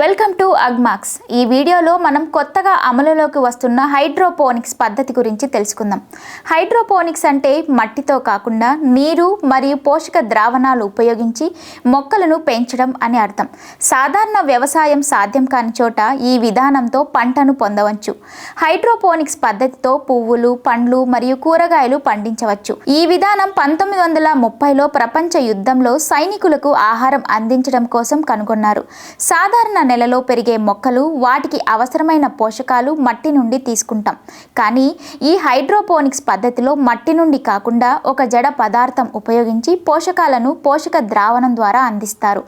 Welcome to Agmax. ఈ వీడియోలో మనం కొత్తగా అమలులోకి వస్తున్న హైడ్రోపోనిక్స్ పద్ధతి గురించి తెలుసుకుందాం. హైడ్రోపోనిక్స్ అంటే మట్టితో కాకుండా నీరు మరియు పోషక ద్రావణాలు ఉపయోగించి మొక్కలను పెంచడం అని అర్థం. సాధారణ వ్యవసాయం సాధ్యం కాని చోట ఈ విధానంతో పంటను పొందవచ్చు. హైడ్రోపోనిక్స్ పద్ధతితో పువ్వులు పండ్లు మరియు కూరగాయలు పండించవచ్చు. ఈ విధానం పంతొమ్మిది వందల ముప్పైలో ప్రపంచ యుద్ధంలో సైనికులకు ఆహారం అందించడం కోసం కనుగొన్నారు. సాధారణ నెలలో పెరిగే మొక్కలు వాటికి అవసరమైన పోషకాలు మట్టి నుండి తీసుకుంటాం. కానీ ఈ హైడ్రోపోనిక్స్ పద్ధతిలో మట్టి నుండి కాకుండా ఒక జడ పదార్థం ఉపయోగించి పోషకాలను పోషక ద్రావణం ద్వారా అందిస్తారు.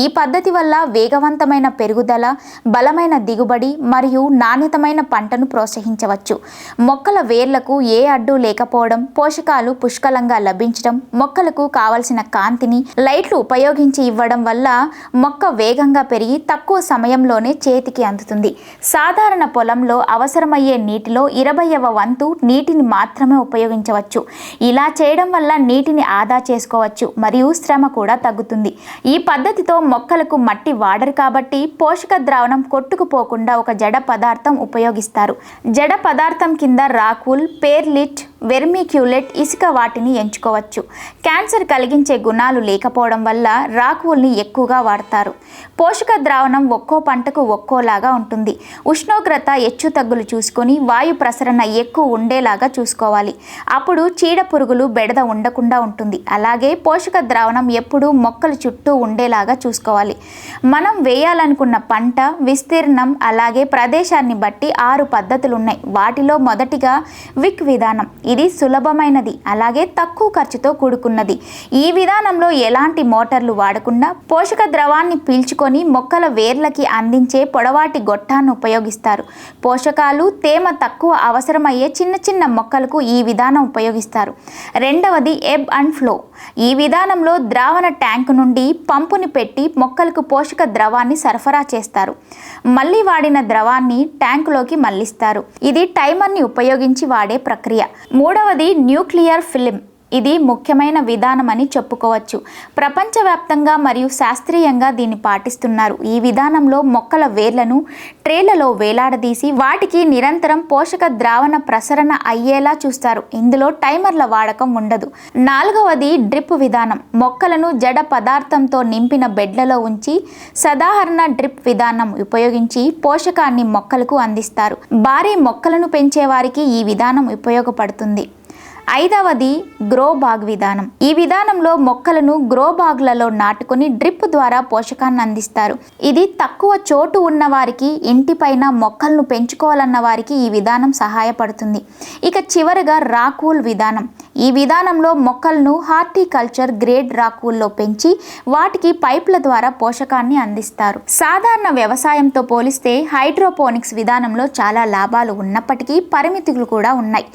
ఈ పద్ధతి వల్ల వేగవంతమైన పెరుగుదల బలమైన దిగుబడి మరియు నాణ్యతమైన పంటను ప్రోత్సహించవచ్చు. మొక్కల వేర్లకు ఏ అడ్డు లేకపోవడం పోషకాలు పుష్కలంగా లభించడం మొక్కలకు కావలసిన కాంతిని లైట్లు ఉపయోగించి ఇవ్వడం వల్ల మొక్క వేగంగా పెరిగి తక్కువ తక్కువ సమయంలోనే చేతికి అందుతుంది. సాధారణ పొలంలో అవసరమయ్యే నీటిలో ఇరవైవ వంతు నీటిని మాత్రమే ఉపయోగించవచ్చు. ఇలా చేయడం వల్ల నీటిని ఆదా చేసుకోవచ్చు మరియు శ్రమ కూడా తగ్గుతుంది. ఈ పద్ధతితో మొక్కలకు మట్టి వాడరు కాబట్టి పోషక ద్రావణం కొట్టుకుపోకుండా ఒక జడ పదార్థం ఉపయోగిస్తారు. జడ పదార్థం కింద రాకుల్ పేర్లిట్ వెర్మిక్యూలెట్ ఇసుక వాటిని ఎంచుకోవచ్చు. క్యాన్సర్ కలిగించే గుణాలు లేకపోవడం వల్ల రాకువుల్ని ఎక్కువగా వాడతారు. పోషక ద్రావణం ఒక్కో పంటకు ఒక్కోలాగా ఉంటుంది. ఉష్ణోగ్రత హెచ్చు తగ్గులు చూసుకొని వాయు ప్రసరణ ఎక్కువ ఉండేలాగా చూసుకోవాలి. అప్పుడు చీడ పురుగులు బెడద ఉండకుండా ఉంటుంది. అలాగే పోషక ద్రావణం ఎప్పుడూ మొక్కల చుట్టూ ఉండేలాగా చూసుకోవాలి. మనం వేయాలనుకున్న పంట విస్తీర్ణం అలాగే ప్రదేశాన్ని బట్టి ఆరు పద్ధతులు ఉన్నాయి వాటిలో మొదటిగా విక్ విధానం ఇది సులభమైనది అలాగే తక్కువ ఖర్చుతో కూడుకున్నది. ఈ విధానంలో ఎలాంటి మోటార్లు వాడకుండా పోషక ద్రవాన్ని పీల్చుకొని మొక్కల వేర్లకి అందించే పొడవాటి గొట్టాన్ని ఉపయోగిస్తారు. పోషకాలు తేమ తక్కువ అవసరమయ్యే చిన్న చిన్న మొక్కలకు ఈ విధానం ఉపయోగిస్తారు. రెండవది ఎబ్ అండ్ ఫ్లో. ఈ విధానంలో ద్రావణ ట్యాంకు నుండి పంపుని పెట్టి మొక్కలకు పోషక ద్రవాన్ని సరఫరా చేస్తారు. మళ్ళీ వాడిన ద్రవాన్ని ట్యాంకులోకి మళ్ళిస్తారు ఇది టైమర్ని ఉపయోగించి వాడే ప్రక్రియ. మూడవది న్యూక్లియర్ ఫిలిం. ఇది ముఖ్యమైన విధానం అని చెప్పుకోవచ్చు. ప్రపంచవ్యాప్తంగా మరియు శాస్త్రీయంగా దీన్ని పాటిస్తున్నారు. ఈ విధానంలో మొక్కల వేర్లను ట్రేలలో వేలాడదీసి వాటికి నిరంతరం పోషక ద్రావణ ప్రసరణ అయ్యేలా చూస్తారు. ఇందులో టైమర్ల వాడకం ఉండదు. నాలుగవది డ్రిప్ విధానం. మొక్కలను జడ పదార్థంతో నింపిన బెడ్లలో ఉంచి సాధారణ డ్రిప్ విధానం ఉపయోగించి పోషకాన్ని మొక్కలకు అందిస్తారు. భారీ మొక్కలను పెంచే వారికి ఈ విధానం ఉపయోగపడుతుంది. ఐదవది గ్రో బాగ్ విధానం. ఈ విధానంలో మొక్కలను గ్రో బాగ్లలో నాటుకొని డ్రిప్ ద్వారా పోషకాన్ని అందిస్తారు. ఇది తక్కువ చోటు ఉన్న వారికి ఇంటిపైన మొక్కలను పెంచుకోవాలన్న వారికి ఈ విధానం సహాయపడుతుంది. ఇక చివరిగా రాకూల్ విధానం. ఈ విధానంలో మొక్కలను హార్టికల్చర్ గ్రేడ్ రాకుల్లో పెంచి వాటికి పైప్ల ద్వారా పోషకాన్ని అందిస్తారు. సాధారణ వ్యవసాయంతో పోలిస్తే హైడ్రోపోనిక్స్ విధానంలో చాలా లాభాలు ఉన్నప్పటికీ పరిమితులు కూడా ఉన్నాయి.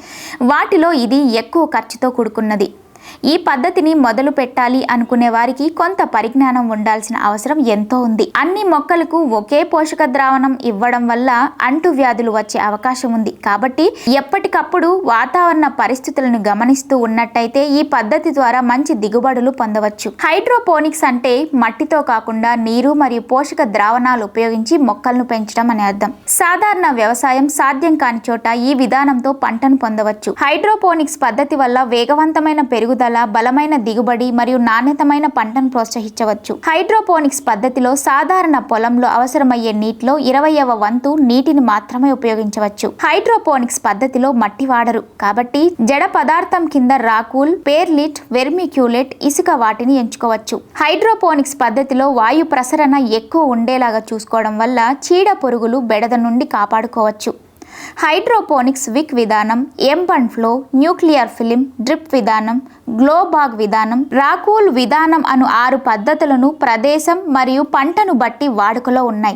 వాటిలో ఇది ఎక్కువ ఖర్చుతో కూడుకున్నది. ఈ పద్ధతిని మొదలు పెట్టాలి అనుకునే వారికి కొంత పరిజ్ఞానం ఉండాల్సిన అవసరం ఎంతో ఉంది. అన్ని మొక్కలకు ఒకే పోషక ద్రావణం ఇవ్వడం వల్ల అంటువ్యాధులు వచ్చే అవకాశం ఉంది. కాబట్టి ఎప్పటికప్పుడు వాతావరణ పరిస్థితులను గమనిస్తూ ఉన్నట్టయితే ఈ పద్ధతి ద్వారా మంచి దిగుబడులు పొందవచ్చు. హైడ్రోపోనిక్స్ అంటే మట్టితో కాకుండా నీరు మరియు పోషక ద్రావణాలు ఉపయోగించి మొక్కలను పెంచడం అనే అర్థం. సాధారణ వ్యవసాయం సాధ్యం కాని చోట ఈ విధానంతో పంటను పొందవచ్చు. హైడ్రోపోనిక్స్ పద్ధతి వల్ల వేగవంతమైన పెరుగు పెరుగుదల బలమైన దిగుబడి మరియు నాణ్యతమైన పంటను ప్రోత్సహించవచ్చు. హైడ్రోపోనిక్స్ పద్ధతిలో సాధారణ పొలంలో అవసరమయ్యే నీటిలో ఇరవైవ వంతు నీటిని మాత్రమే ఉపయోగించవచ్చు. హైడ్రోపోనిక్స్ పద్ధతిలో మట్టి వాడరు. కాబట్టి జడ పదార్థం కింద రాకూల్ పేర్లిట్ వెర్మిక్యూలెట్ ఇసుక వాటిని ఎంచుకోవచ్చు. హైడ్రోపోనిక్స్ పద్ధతిలో వాయు ప్రసరణ ఎక్కువ ఉండేలాగా చూసుకోవడం వల్ల చీడ పురుగులు బెడద నుండి కాపాడుకోవచ్చు. హైడ్రోపోనిక్స్ విక్ విధానం ఎంపన్ ఫ్లో న్యూక్లియర్ ఫిలిం డ్రిప్ విధానం గ్లోబాగ్ విధానం రాకూల్ విధానం అను ఆరు పద్ధతులను ప్రదేశం మరియు పంటను బట్టి వాడుకలో ఉన్నాయి.